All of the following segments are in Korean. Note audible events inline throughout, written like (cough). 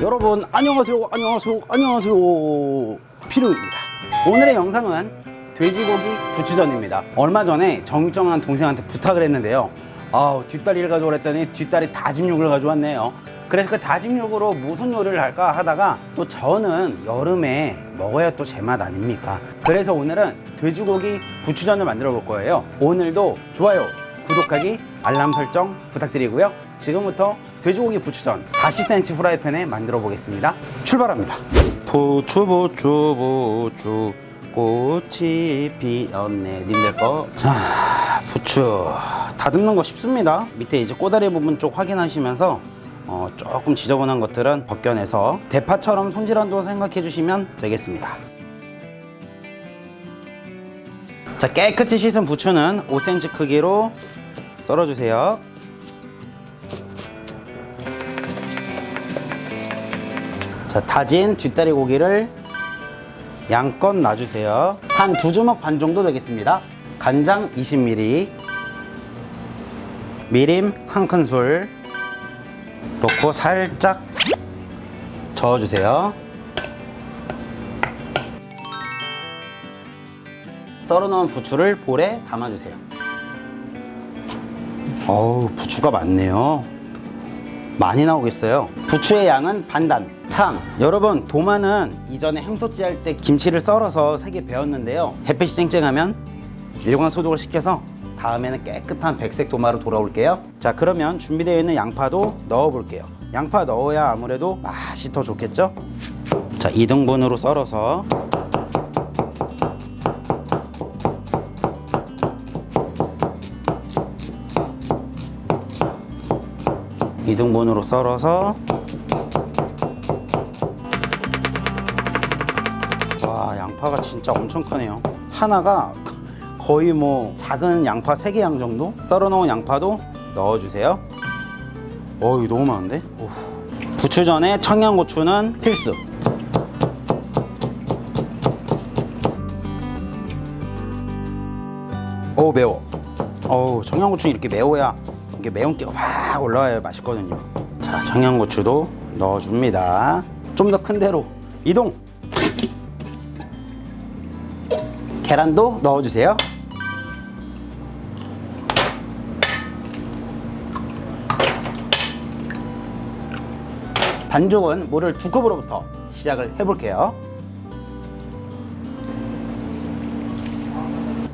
여러분 안녕하세요 안녕하세요 안녕하세요. 피루입니다. 오늘의 영상은 돼지고기 부추전입니다. 얼마 전에 정육정한 동생한테 부탁을 했는데요. 아우 뒷다리를 가져오라 했더니 뒷다리 다짐육을 가져왔네요 그래서 그 다짐육으로 무슨 요리를 할까 하다가 또 저는 여름에 먹어야 또 제맛 아닙니까? 그래서 오늘은 돼지고기 부추전을 만들어 볼 거예요. 오늘도 좋아요 구독하기 알람 설정 부탁드리고요. 지금부터 돼지고기 부추전 40cm 후라이팬에 만들어 보겠습니다. 출발합니다. 부추 부추 부추. 꽃이 피었네. 님들 거 자 부추. 다듬는 거 쉽습니다. 밑에 이제 꼬다리 부분 쪽 확인하시면서 어, 조금 지저분한 것들은 벗겨내서 대파처럼 손질한다고 생각해 주시면 되겠습니다. 자 깨끗이 씻은 부추는 5cm 크기로 썰어주세요. 자 다진 뒷다리 고기를 양껏 놔주세요. 한 두 주먹 반 정도 되겠습니다. 간장 20ml 미림 한 큰술 넣고 살짝 저어주세요. 썰어놓은 부추를 볼에 담아주세요. 어우 부추가 많네요. 많이 나오겠어요. 부추의 양은 반단 참. 여러분 도마는 이전에 햄소찌 할 때 김치를 썰어서 색이 배웠는데요. 햇빛이 쨍쨍하면 일광 소독을 시켜서 다음에는 깨끗한 백색 도마로 돌아올게요. 자 그러면 준비되어 있는 양파도 넣어 볼게요. 양파 넣어야 아무래도 맛이 더 좋겠죠? 자 2등분으로 썰어서 이등분으로 썰어서 와 양파가 진짜 엄청 크네요. 하나가 거의 뭐 작은 양파 3개 양 정도? 썰어 놓은 양파도 넣어주세요. 어이 너무 많은데? 오. 부추 전에 청양고추는 필수. 오 매워. 어우 청양고추는 이렇게 매워야 이게 매운기가 확 올라와야 맛있거든요. 자 청양고추도 넣어줍니다. 좀 더 큰 대로. 이동! 계란도 넣어주세요 반죽은 물을 두 컵으로부터 시작을 해볼게요.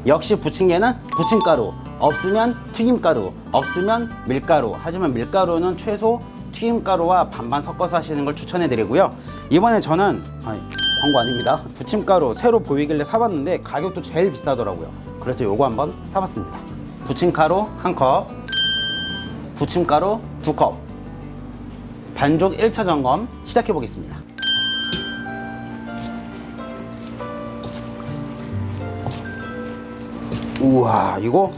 역시 부침개는 부침가루 없으면 튀김가루 없으면 밀가루. 하지만 밀가루는 최소 튀김가루와 반반 섞어서 하시는 걸 추천해 드리고요. 이번에 저는 아니, 광고 아닙니다. 부침가루 새로 보이길래 사봤는데 가격도 제일 비싸더라고요. 그래서 요거 한번 사봤습니다. 부침가루 한 컵 부침가루 두 컵 반죽 1차 점검 시작해 보겠습니다 우와 이거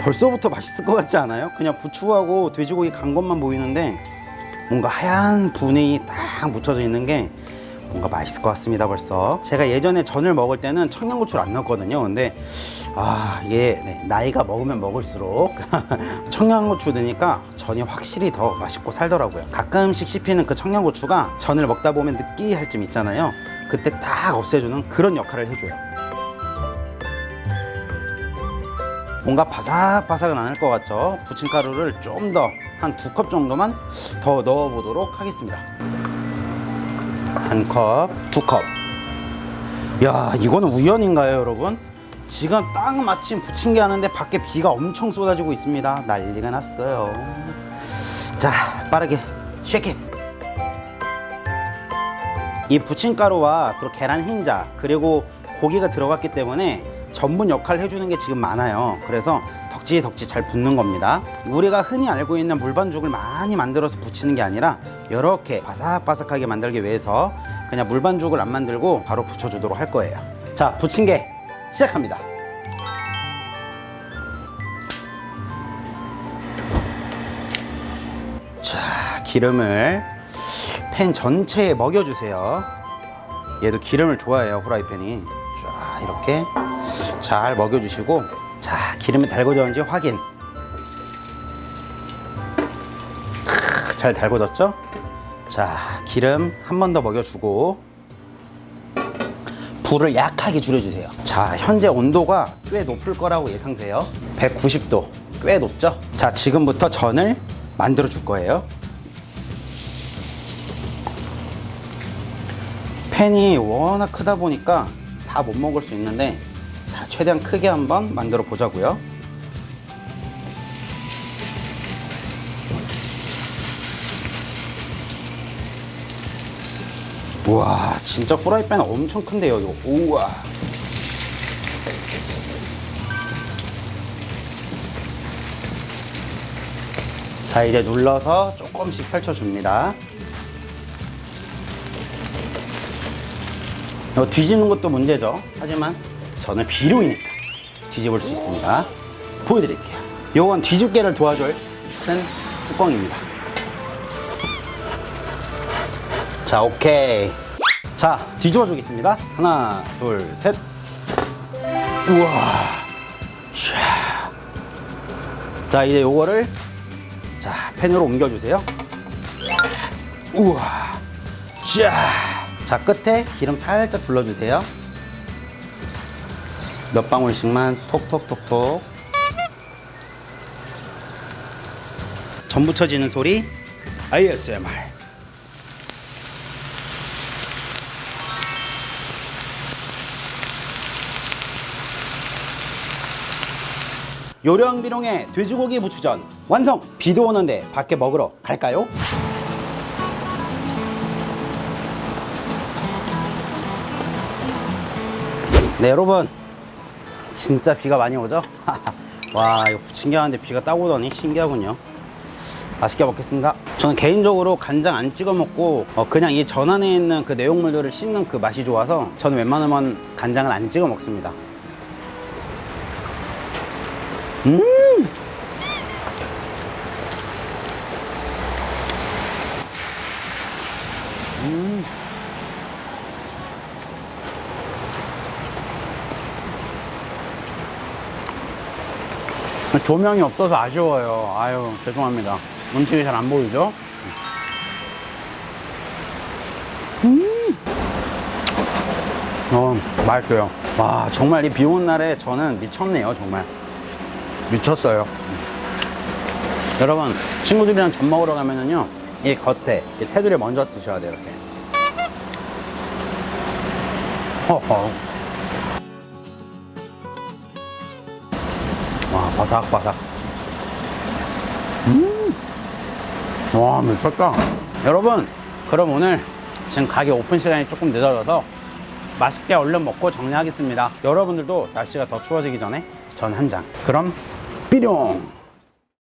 벌써부터 맛있을 것 같지 않아요? 그냥 부추하고 돼지고기 간 것만 보이는데 뭔가 하얀 분이 딱 묻혀져 있는 게 뭔가 맛있을 것 같습니다 벌써. 제가 예전에 전을 먹을 때는 청양고추를 안 넣었거든요. 근데 아 이게 네, 나이가 먹으면 먹을수록 (laughs) 청양고추 넣으니까 전이 확실히 더 맛있고 살더라고요. 가끔씩 씹히는 그 청양고추가 전을 먹다 보면 느끼할 쯤 있잖아요. 그때 딱 없애주는 그런 역할을 해줘요. 뭔가 바삭바삭은 않을 것 같죠? 부침가루를 좀 더 한 두 컵 정도만 더 넣어 보도록 하겠습니다. 한 컵, 두 컵. 야, 이거는 우연인가요, 여러분? 지금 딱 마침 부침개 하는데 밖에 비가 엄청 쏟아지고 있습니다. 난리가 났어요. 자, 빠르게 쉐킷. 이 부침가루와 그리고 계란 흰자 그리고 고기가 들어갔기 때문에 전분 역할을 해주는 게 지금 많아요. 그래서 덕지 덕지 잘 붙는 겁니다. 우리가 흔히 알고 있는 물반죽을 많이 만들어서 붙이는 게 아니라 이렇게 바삭바삭하게 만들기 위해서 그냥 물반죽을 안 만들고 바로 붙여주도록 할 거예요. 자, 부침개 시작합니다. 자, 기름을 팬 전체에 먹여주세요. 얘도 기름을 좋아해요, 후라이팬이. 쫙. 자, 이렇게 잘 먹여주시고, 자, 기름이 달궈졌는지 확인. 크, 잘 달궈졌죠? 자, 기름 한 번 더 먹여주고, 불을 약하게 줄여주세요. 자, 현재 온도가 꽤 높을 거라고 예상돼요. 190도. 꽤 높죠? 자, 지금부터 전을 만들어 줄 거예요. 팬이 워낙 크다 보니까 다 못 먹을 수 있는데, 자, 최대한 크게 한번 만들어 보자고요. 우와, 진짜 후라이팬 엄청 큰데요, 이거. 우와. 자, 이제 눌러서 조금씩 펼쳐줍니다. 뒤집는 것도 문제죠. 하지만 저는 비료이니까 뒤집을 수 있습니다. 보여드릴게요. 요건 뒤집개를 도와줄 큰 뚜껑입니다. 자, 오케이. 자, 뒤집어 주겠습니다. 하나, 둘, 셋. 우와. 샤. 자, 이제 요거를 자, 팬으로 옮겨 주세요. 우와. 자. 자, 끝에 기름 살짝 둘러 주세요. 몇 방울씩만 톡톡톡톡. 전 붙여지는 소리 ASMR. 요령 비룡의 돼지고기 부추전 완성! 비도 오는데 밖에 먹으러 갈까요? 네 여러분 진짜 비가 많이 오죠? (laughs) 와 이거 부침개하는데 비가 딱 오더니 신기하군요. 맛있게 먹겠습니다. 저는 개인적으로 간장 안 찍어 먹고 어, 그냥 이 전 안에 있는 그 내용물들을 씹는 그 맛이 좋아서 저는 웬만하면 간장을 안 찍어 먹습니다. 음 조명이 없어서 아쉬워요. 아유, 죄송합니다. 음식이 잘 안 보이죠? 음. 어, 맛있어요. 와, 정말 이 비 오는 날에 저는 미쳤네요, 정말. 미쳤어요. 여러분, 친구들이랑 밥 먹으러 가면은요, 이 겉에, 이 테두리 먼저 드셔야 돼요, 이렇게. 허허. 바삭바삭. 음 와 미쳤다. 여러분 그럼 오늘 지금 가게 오픈 시간이 조금 늦어져서 맛있게 얼른 먹고 정리하겠습니다. 여러분들도 날씨가 더 추워지기 전에 전 한 잔. 그럼 삐룡